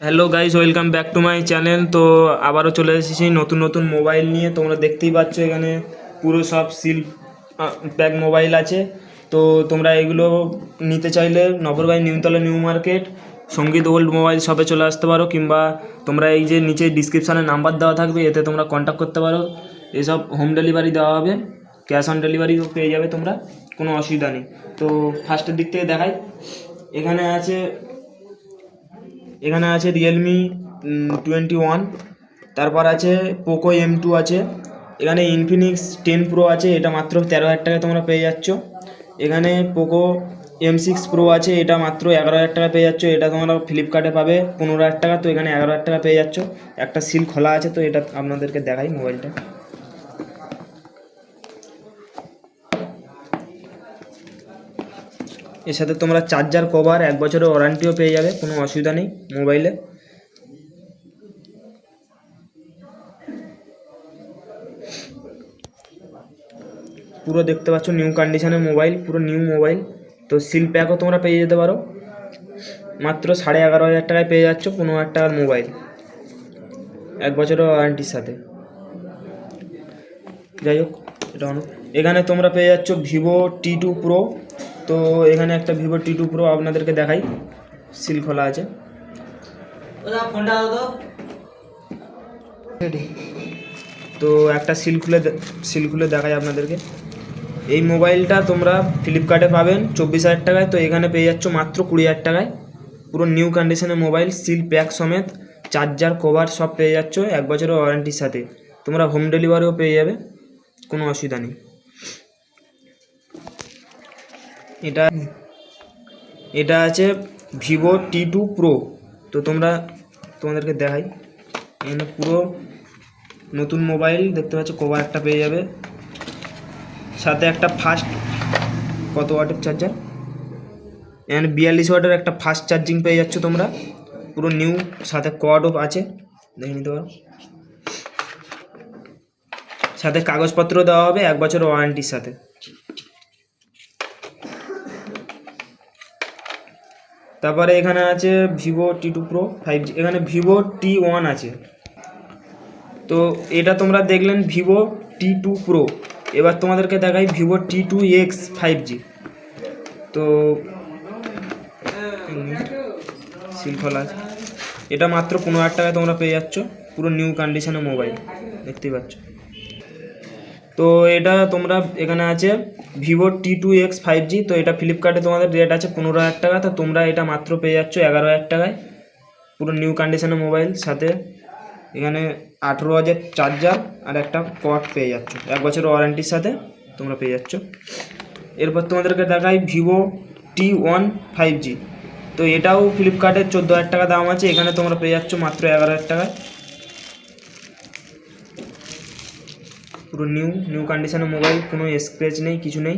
Hello guys welcome back to my channel তো আবারও চলে এসেছি নতুন নতুন মোবাইল নিয়ে। তোমরা দেখতেই পাচ্ছ এখানে পুরো সব সিল প্যাক মোবাইল আছে। তো তোমরা এগুলো নিতে চাইলে Nagarbai Niutala new market, Sangeet old mobile শপে চলে আসতে পারো, কিংবা তোমরা এই যে নিচে ডিসক্রিপশানে নাম্বার দেওয়া থাকবে, এতে তোমরা কন্ট্যাক্ট করতে পারো। এসব হোম ডেলিভারি দেওয়া হবে। ক্যাশ অন ডেলিভারিও পেয়ে যাবে তোমরা, কোনো অসুবিধা নেই। তো ফার্স্টের দিক থেকে দেখাই। এখানে আছে এখানে আছে রিয়েলমি টোয়েন্টি ওয়ান তারপর আছে পোকো এম টু আছে, এখানে ইনফিনিক্স টেন প্রো আছে, এটা মাত্র তেরো হাজার টাকায় তোমরা পেয়ে যাচ্ছ। এখানে পোকো এম সিক্স প্রো আছে, এটা মাত্র এগারো হাজার টাকা পেয়ে যাচ্ছ, এটা তোমরা ফ্লিপকার্টে পাবে, পনেরো হাজার টাকা, তো এখানে এগারো হাজার টাকা পেয়ে যাচ্ছ। একটা সিল খোলা আছে, তো এটা আপনাদেরকে দেখাই মোবাইলটা এর সাথে তোমরা চার্জার কভার এক বছরের ওয়ারেন্টিও পেয়ে যাবে, কোনো অসুবিধা নেই মোবাইলে পুরো দেখতে পাচ্ছ নিউ কন্ডিশনের মোবাইল পুরো নিউ মোবাইল তো সিল প্যাকও তোমরা পেয়ে যেতে পারো। মাত্র সাড়ে এগারো হাজার টাকায় পেয়ে যাচ্ছ পনেরো হাজার টাকার মোবাইল এক বছরের ওয়ারেন্টির সাথে। যাই হোক এখানে তোমরা পেয়ে যাচ্ছ ভিভো টি টু প্রো তো এখানে একটা ভিভো টি টু প্রো আপনাদেরকে দেখাই। সিল খোলা আছে। তো। তো একটা সিল খুলে সিল খুলে দেখাই আপনাদেরকে। এই মোবাইলটা তোমরা ফ্লিপকার্টে পাবেন চব্বিশ হাজার টাকায়। তো এখানে পেয়ে যাচ্ছ মাত্র কুড়ি হাজার টাকায়। পুরো নিউ কন্ডিশনের মোবাইল সিল প্যাক সমেত। চার্জার কভার সব পেয়ে যাচ্ছ এক বছরের ওয়ারেন্টির সাথে। তোমরা হোম ডেলিভারিও পেয়ে যাবে। কোনো অসুবিধা নেই। এটা এটা আছে ভিভো টি টু প্রো তো তোমরা, তোমাদেরকে দেখাই। এখানে পুরো নতুন মোবাইল দেখতে পাচ্ছ কভার একটা পেয়ে যাবে। সাথে একটা ফাস্ট কত ওয়াটের চার্জার এখানে বিয়াল্লিশ ওয়াটের একটা ফাস্ট চার্জিং পেয়ে যাচ্ছ তোমরা। পুরো নিউ সাথে কোয়াডও আছে। দেখে নিতে পারো। সাথে কাগজপত্র দেওয়া হবে, এক বছর ওয়ারেন্টির সাথে। তারপরে এখানে আছে Vivo T two pro five G এখানে ভিভো টি ওয়ান আছে। তো এটা তোমরা দেখলেন ভিভো টি টু প্রো এবার তোমাদেরকে দেখাই Vivo T two X five G তো সিল খোলা আছে। এটা মাত্র পনেরো হাজার টাকায় তোমরা পেয়ে যাচ্ছ। পুরো নিউ কন্ডিশনের মোবাইল দেখতেই পাচ্ছ। তো এটা তোমরা এখানে আছে Vivo T two X five G তো এটা ফ্লিপকার্টে তোমাদের রেট আছে পনেরো হাজার টাকা, তো তোমরা এটা মাত্র পেয়ে যাচ্ছ এগারো হাজার টাকায়। পুরো নিউ কন্ডিশনের মোবাইল সাথে এখানে আঠেরো হাজার চার্জার আর একটা কট পেয়ে যাচ্ছ। এক বছরের ওয়ারেন্টির সাথে তোমরা পেয়ে যাচ্ছ। এরপর তোমাদেরকে দেখাই Vivo T one five G তো এটাও ফ্লিপকার্টে চোদ্দ হাজার টাকা দাম আছে, এখানে তোমরা পেয়ে যাচ্ছ মাত্র এগারো হাজার টাকায়। পুরো নিউ নিউ কন্ডিশনের মোবাইল কোনো স্ক্র্যাচ নেই, কিছু নেই।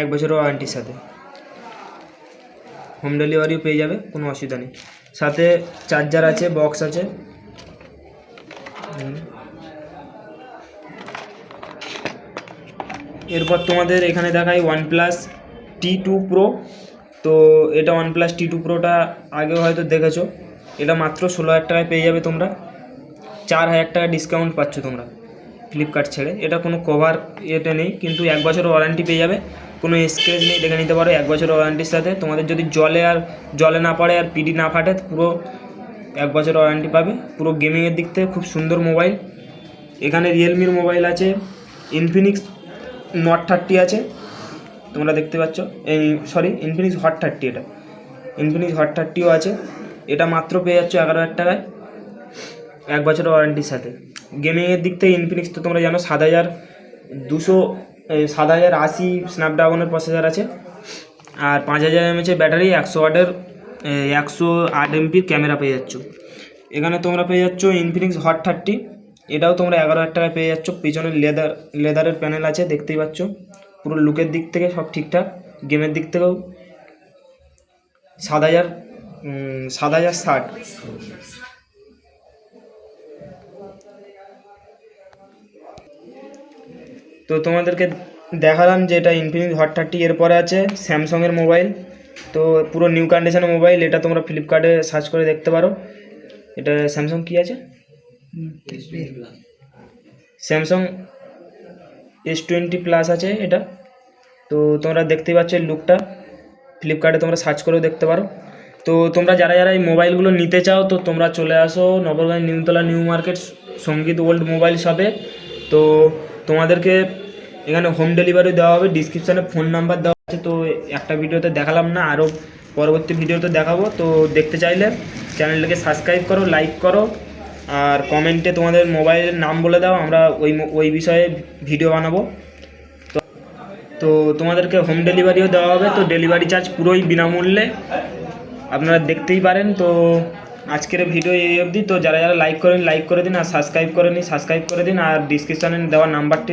এক বছরের ওয়ারেন্টির সাথে। হোম ডেলিভারিও পেয়ে যাবে, কোনো অসুবিধা নেই। সাথে চার্জার আছে বক্স আছে। এরপর তোমাদের এখানে দেখাই ওয়ানপ্লাস টি টু প্রো তো এটা ওয়ানপ্লাস টি টু প্রোটা আগেও হয়তো দেখেছ। এটা মাত্র ষোলো হাজার টাকায় পেয়ে যাবে তোমরা। চার হাজার টাকা ডিসকাউন্ট পাচ্ছ তোমরা ফ্লিপকার্ট ছেড়ে। এটা কোনো কভার ইয়েতে নেই, কিন্তু এক বছরের ওয়ারেন্টি পেয়ে যাবে। কোনো স্ক্রেচ নেই, দেখে নিতে পারো, এক বছরের ওয়ারেন্টির সাথে। তোমাদের যদি জলে আর, জলে না পড়ে আর পিডি না ফাটে, পুরো এক বছরের ওয়ারেন্টি পাবে। পুরো গেমিংয়ের দিক থেকে খুব সুন্দর মোবাইল এখানে রিয়েলমির মোবাইল আছে ইনফিনিক্স নট থার্টি আছে। তোমরা দেখতে পাচ্ছ, এই সরি ইনফিনিক্স হট থার্টি এটা। ইনফিনিক্স হট থার্টিও আছে। এটা মাত্র পেয়ে যাচ্ছ এগারো হাজার টাকায়। এক বছরের ওয়ারেন্টির সাথে। গেমিংয়ের দিক থেকে ইনফিনিক্স তো তোমরা জানো, সাত হাজার দুশো সাত হাজার আশি স্ন্যাপড্রাগনের প্রসেসর আছে। আর পাঁচ হাজার এমএচের ব্যাটারি একশো ওয়াটের একশো আট এমপির ক্যামেরা পেয়ে যাচ্ছ। এখানে তোমরা পেয়ে যাচ্ছ ইনফিনিক্স হট থার্টি এটাও তোমরা এগারো হাজার টাকায় পেয়ে যাচ্ছ। পিছনে লেদার লেদারের প্যানেল আছে, দেখতেই পাচ্ছ। পুরো লুকের দিক থেকে সব ঠিকঠাক। গেমের দিক থেকেও সাত হাজার সাত হাজার ষাট। তো তোমাদেরকে দেখালাম যে এটা ইনফিনিক্স হট থার্টি এরপরে আছে স্যামসংয়ের মোবাইল তো পুরো নিউ কন্ডিশনের মোবাইল এটা তোমরা ফ্লিপকার্টে সার্চ করে দেখতে পারো। এটা স্যামসাং কি আছে? স্যামসাং এস টোয়েন্টি প্লাস আছে এটা। তো তোমরা দেখতেই পাচ্ছ লুকটা ফ্লিপকার্টে তোমরা সার্চ করেও দেখতে পারো। তো তোমরা যারা যারা এই মোবাইলগুলো নিতে চাও, তো তোমরা চলে আসো Nagarganj Niutala new market Sangeet old mobile শপে তো তোমাদেরকে এখানে হোম ডেলিভারি দেওয়া হবে ডিসক্রিপশানে ফোন নাম্বার দেওয়া আছে, তো একটা ভিডিওতে দেখালাম না আরও পরবর্তী ভিডিওতে দেখাবো। তো দেখতে চাইলে চ্যানেলটাকে সাবস্ক্রাইব করো লাইক করো, আর কমেন্টে তোমাদের মোবাইলের নাম বলে দাও, আমরা ওই ওই বিষয়ে ভিডিও বানাবো। তো তো তোমাদেরকে হোম ডেলিভারিও দেওয়া হবে, তো ডেলিভারি চার্জ পুরোই বিনামূল্যে। আপনারা দেখতেই পারেন, তো আজকের ভিডিও এই অবধি। তো যারা যারা লাইক করেন লাইক করে দিন আর সাবস্ক্রাইব করেনি সাবস্ক্রাইব করে দিন। আর ডিসক্রিপশানে দেওয়া নাম্বারটি